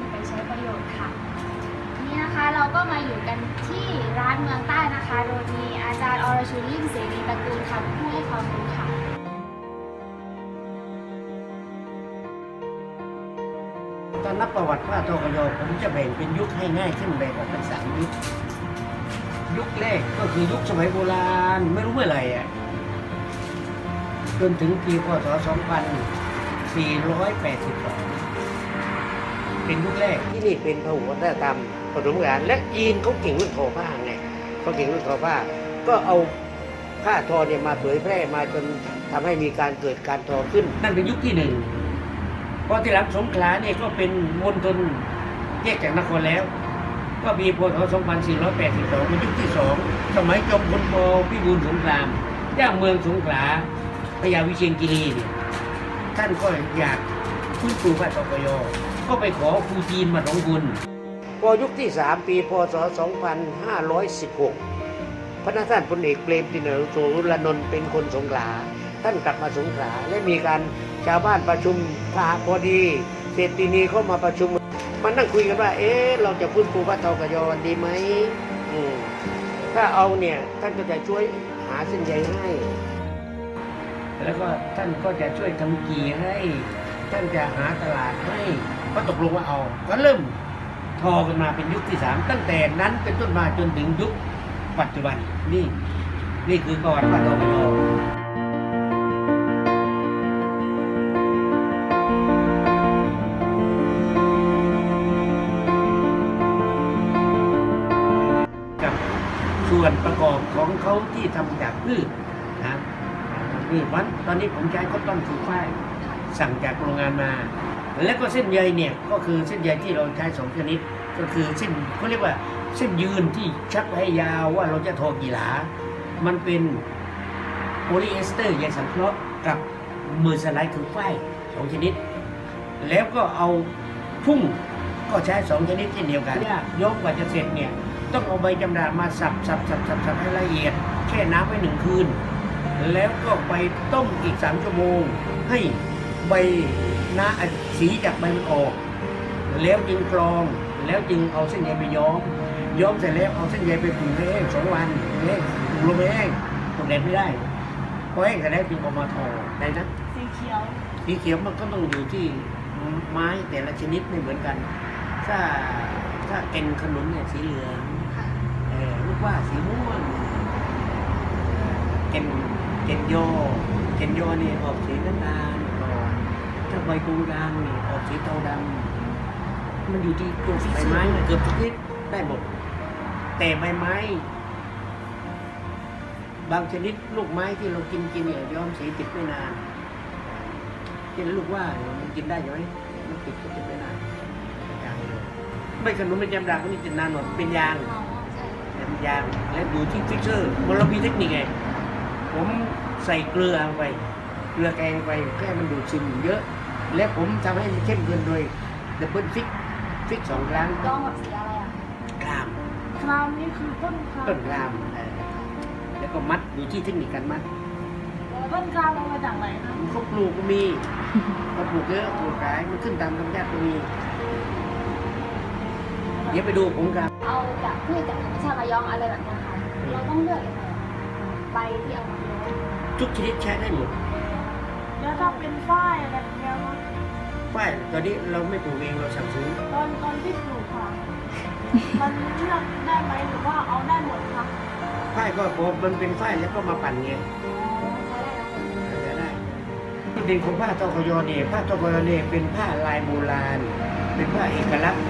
ินไปใช้ประโยชน์ค่ะ นี่นะคะเราก็มาอยู่กันที่ร้านเมืองใต้นะคะ โดยมีอาจารย์อรชุนลิ่มเสรีตระกูลค่ะผู้ให้ความรู้ค่ะตอนนับประวัติว่าโทกโยผมจะแบ่งเป็นยุคให้ง่ายขึ้นแบ่งออกเป็นสามยุค ยุคแรกก็คือยุคสมัยโบราณไม่รู้เมื่อไหร่อะจนถึงปีพศ 2482 เป็นยุคแรก ที่นี่เป็นพหุวัฒนธรรมผสมกันและจีนเขาเก่งเรื่องทอผ้าไงเขาเก่งเรื่องทอผ้า ก็เอาผ้าทอเนี่ยมาเผยแพร่มาจนทำให้มีการเกิดการทอขึ้น นั่นเป็นยุคที่หนึ่งพอที่หลังสงขลาเนี่ยก็เป็นมณฑลแยกจากนครแล้ว ก็มีพศ2482เป็นยุคที่สองสมัยจอมพลปพิบูลสงครามย่างเมืองสงขลาพญาวิเชียรกิรีเนี่ยท่านก็อยากฟื้นฟูพระตกย ก็ไปขอครูจีนมาสองคนพอยุคที่สามปี พศ 2516 พระนาท่านพลเอกเปรมตินโสรุลนนท์เป็นคนสงขลา ท่านกลับมาสงขลาและมีการชาวบ้านประชุมพาพอดีเศรษฐีนีเข้ามาประชุมมานั่งคุยกันว่า เอ๊ะ เราจะฟื้นฟูพระเทากยอดีไหมอืมถ้าเอาเนี่ย ท่านก็จะช่วยหาเส้นใยให้ แล้วก็ท่านก็จะช่วยทำกีให้ ท่านจะหาตลาดให้ ก็ตกลงว่าเอา ก็เริ่มทอกันมาเป็นยุคที่สามตั้งแต่นั้นเป็นต้นมาจนถึงยุคปัจจุบันนี่นี่คือประวัติพระทอกยอกับส่วนประกอบของเขาที่ทำจากพืชนะนี่วันตอนนี้ผมใช้ข้าวต้มสูฝ้ายสั่งจากโรงงานมา แล้วก็เส้นใยเนี่ยก็คือเส้นใยที่เราใช้สองชนิด ก็คือเส้นเขาเรียกว่าเส้นยืนที่ชักให้ยาวว่าเราจะทอกี่หลา มันเป็นโพลีเอสเตอร์ใยสังเคราะห์กับเมือสไลด์คือฝ้ายสองชนิด แล้วก็เอาพุ่งก็ใช้สองชนิดเช่นเดียวกันยกยกกว่าจะเสร็จเนี่ยต้องเอาใบจำดามาสับสับสับสับสับให้ละเอียดแช่น้ำไว้หนึ่งคืน แล้วก็ไปต้มอีกสามชั่วโมงให้ ใบน้าสีจากใบมันออก แล้วจึงกรองแล้วจึงเอาเส้นใยไปย้อม ย้อมเสร็จแล้วเอาเส้นใยไปผึ่งให้แห้งสองวันแห้งผึ่งลมให้แห้งตกแดดไม่ได้พอแห้งเสร็จแล้วจึงเอามาทอในนั้นสีเขียวสีเขียวมันก็ต้องอยู่ที่ไม้แต่ละชนิดไม่เหมือนกัน ถ้าถ้าเอ็นขนุนเนี่ยสีเหลืองค่ะเออลูกว่าสีม่วงเอ็นเอ็นโยเอ็นโยนี่ออกสีน้ำตาลก่อน ถ้าใบกูดังนี่ออกสีเทาดำมันอยู่ที่ตัวใบไม้เกือบทุกชนิดได้หมดแต่ใบไม้ บางชนิดลูกไม้ที่เรากินกินเนี่ยย้อมสีติดไม่นานเช่นลูกว่าเนี่ยมันกินได้ใช่ไหมมันติดก็ติดไม่นานยางเลยไม่ขนุนไม่จำดาก็นี่ติดนานหมดเป็นยางเป็นยางและอยู่ที่ฟิกเซอร์มันเรามีเทคนิคไงผมใส่เกลือไปเกลือแกงไปแค่มันดูดซึมเยอะ และผมทำให้มันเข้มข้นโดยดับเบิลฟิกฟิกสองครั้งย้อมกับสีอะไรอะกรามครามนี่คือต้นครามต้นกรามเออแล้วก็มัดอยู่ที่เทคนิคการมัดต้นครามเรามาจากไหนคะเขาปลูกก็มีเขาปลูกเยอะปลูกขายมันขึ้นตามธรรมชาติก็มีเดี๋ยวไปดูผมครับเอาจากพืชจากธรรมชาติมาย้อมอะไรแบบนี้ค่ะเราต้องเลือกยังไงอะใบที่เอามาย้อมทุกชนิดใช้ได้หมด แล้วถ้าเป็นฝ้ายอะไรแบบนี้มั้งป้ายตอนนี้เราไม่ปลูกเองเราสั่งซื้อตอนตอนที่ปลูกค่ะ มันเลือกได้ไหมหรือว่าเอาได้หมดคะป้ายก็พอมันเป็นป้ายแล้วก็มาปั่นไงอ๋อใช้ได้แล้วจะได้จุดเด่นของผ้าทอกยอเนี่ยผ้าทอกยอเนี่ยเป็นผ้าลายโบราณ เป็นผ้าเอกลักษณ์